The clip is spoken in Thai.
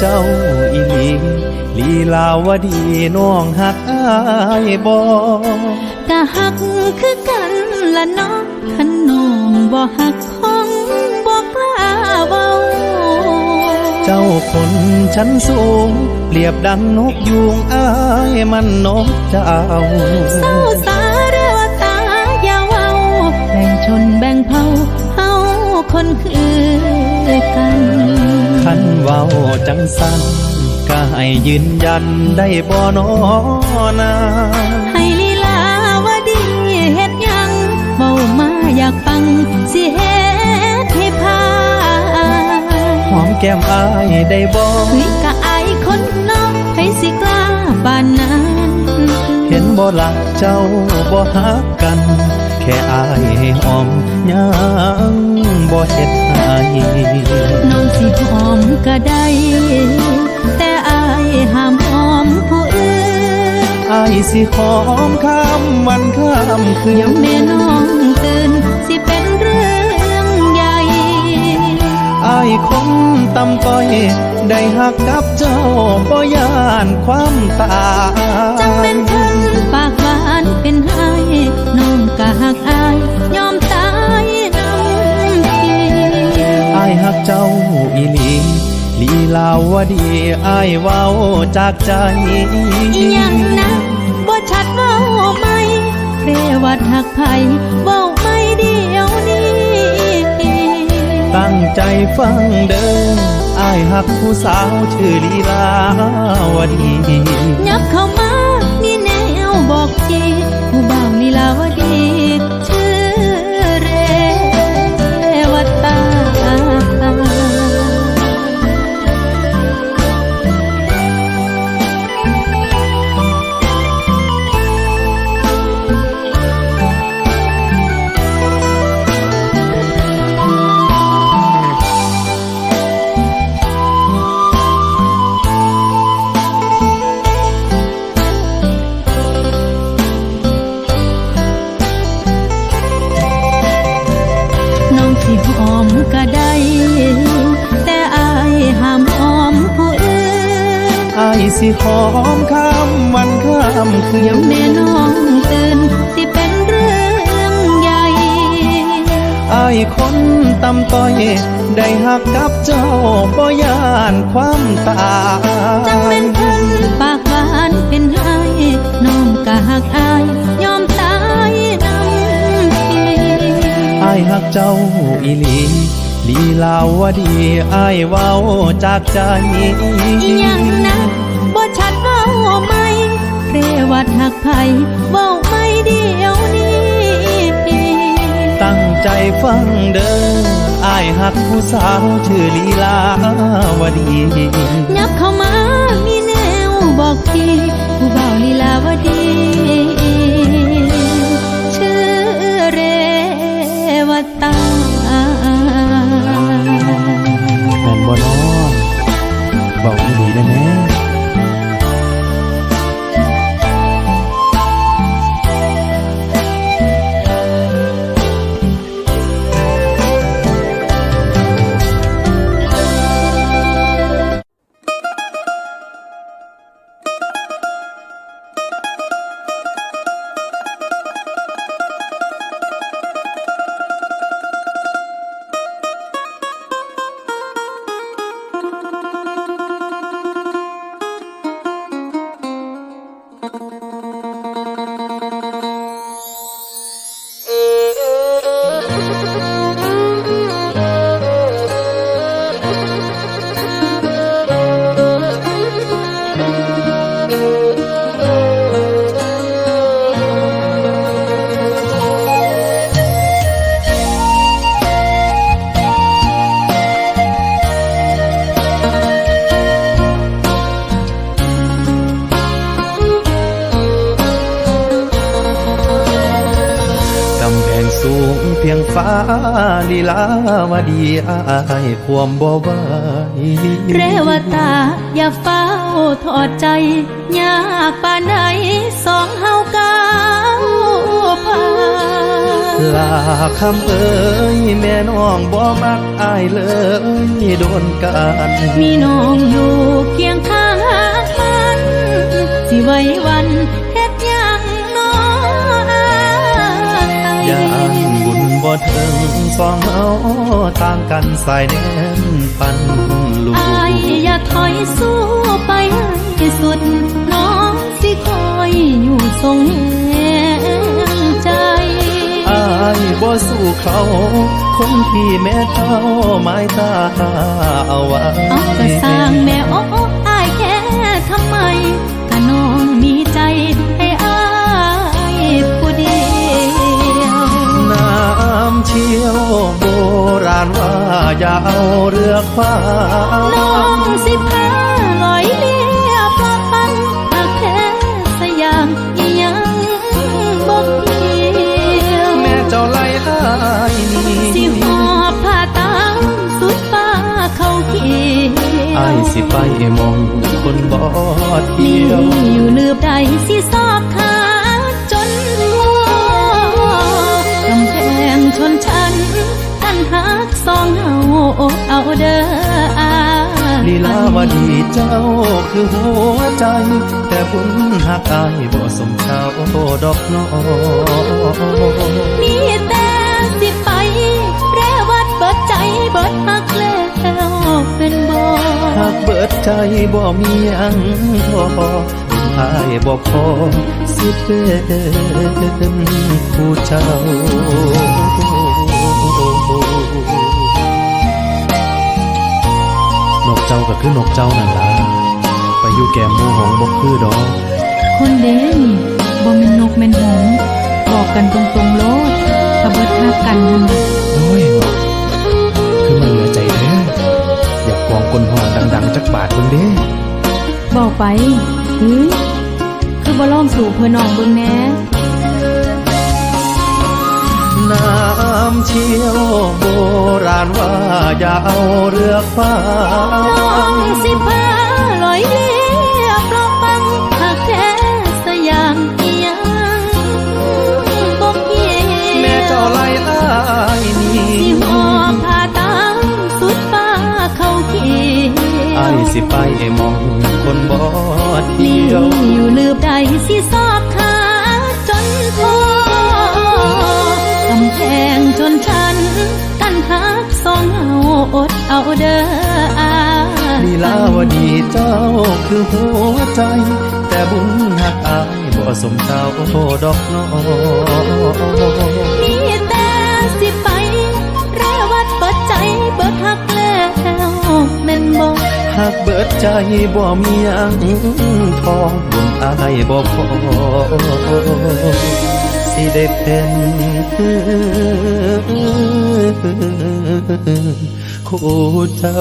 เจ้าอีหลีลีลาวดีน้องหักอายบ่กะหักคือกันละเนาะขันน้องบ่หักคงบ่กล้าเว้าเจ้าคนชั้นสูง เปรียบดังนกยูงอายมันนกเจ้าเศร้าสาเรวตาอย่าเว้าแบ่งชนแบ่งเผ่าเฮาคนคือกัน คันเว้าจังสันก็ให้ยืนยันได้บ่นอนาให้ลีลาวาดีเฮ็ดหยังเบามาอยากฟังสิเฮ็ดให้พาหอมแก้มอายได้บ่เฮ้ยกะอายคนนอกให้สิกล้าปานนั้นเห็นบ่ลักเจ้าบ่ฮักกัน แค่อายให้หอมยัง บ่เฮ็ดให้น้องสิหอมก็ได้ แต่อายห้ามหอมผู้อื่นอายสิหอมข้ามวันข้ามคืเดี๋ยวนแม่น้องตื่นสิเป็นเรื่องใหญ่อายคนตำต้อยได้หักกับเจ้าบ่ย่านความตายจังเป็นคนป กเจ้าอีหลีลีลาวดีอายเว้าจากใจอีหยังนะบ่ชัดเว้าไหมเรวัดหักไผเว้าไม่เดียวนี้ ตั้งใจฟังเด้ออายหักผู้สาวชื่อลีลาวดียับเข้ามามีแนวบอกจีผู้บ่าวลีลาวดี สิหอมข้ามวันข้ามคืเดี๋ยวนแม่น้องตื่นสิเป็นเรื่องใหญ่อายคนตำต้อย ได้หักกับเจ้าบ่ย่านความตาจังเป็ยนคนปากหวานเป็นไห้น้องก็หักอายยอมตายน้ำทีอายหักเจ้าอีหลีลีลาวดีอายเว้าจากใจอีหยังนะ ดหักไผเว้าไม่เดียวนี้ ตั้งใจฟังเด้ออายหักผู้สาวชื่อลีลาวดียับเข้ามามีแนวบอกทีผู้บ่าวลีลาวดี เพียงฟ้าลีลาวดีอายความบ่ไหวเรวตาอย่าเฝ้าทอดใจ ยากป่านใดสองเฮาก้าวผ่านลาคำเอ้ยแม่น้องบ่มักอายเลยโดนกันมีน้องอยู่เคียงข้างมันสิไว้ บุญบ่ถึงสองเฮาต่างกันสายแน่นปันลูกอายอย่าถอยสู้ไปให้สุด น้องสิคอยอยู่ทรงแห่งใจอายบ่สู้เขา คนที่แม่เท่าไม้ตาเอาไว้เอาก็สร้างแม่โอ้อายแค่ทำไมก็น้องมีใจให้ำเชี่ยวโบราณว่าอย่าเอาเรือคว้าน้องสิพาลอยเลียปลาปันหากแค่สยามยังบ่เกี่ยวแม่เจ้าไล่อายนี่สิหอบผ้าตามสุดฟ้าเขาเขียวอายสิไปมองคนบอดมีเดียวอยู่ลืบใดสิซอกขา อกเอาเด้ออาลีลาวดีเจ้าคือหัวใจ แต่บุญหักอายบ่สมเจ้าดอกนอมีแต่สิไปแปรวัดเบิดใจเบิดหักแล้วเป็นบ่หากเบิดใจบ่มีอังพออายบ่พอสิเป็นคู่เจ้า คือนกเจ้านั่นล่ะไปอยู่แก้มหมูหงบ่คือดอกคนเด้นี่บ่แม่นนกแม่นหงส์บอกกันตรงๆโลดถ้าเบิดหักกันนั่นน่ะโอ้ยว่ะคือมันเหลือใจแท้อยากกองกลหอนดังๆจักบาทเบิ่งเด้บอกไปเฮ้ยคือบ่ลองสู่เพื่อน้องเบิ่งแหน่น้ำเชี่ยวโบราณว่าอย่าเอาเรือฟ้าน้องสิพาลอยเลียปลอปังหากแท้สยามอียังบ่เกี่ยวแม่เจ้าไล่อายนี่สิหอบผ้าตามสุดฟ้าเขาเขียวอายสิไปมองคนบอดเดียวอยู่ลืบใดสิซอ อดเอาเด้ออาลีลาวดีเจ้าคือหัวใจ แต่บุญหักอายบ่สมเจ้าดอกน้อมีแต่สิไปแรวัดเปิดใจเบิดหักแล้วแม่นบ่หากเบิดใจบ่มีอังทองบุญอายบ่พอสิได้เป็น คู่เจ้า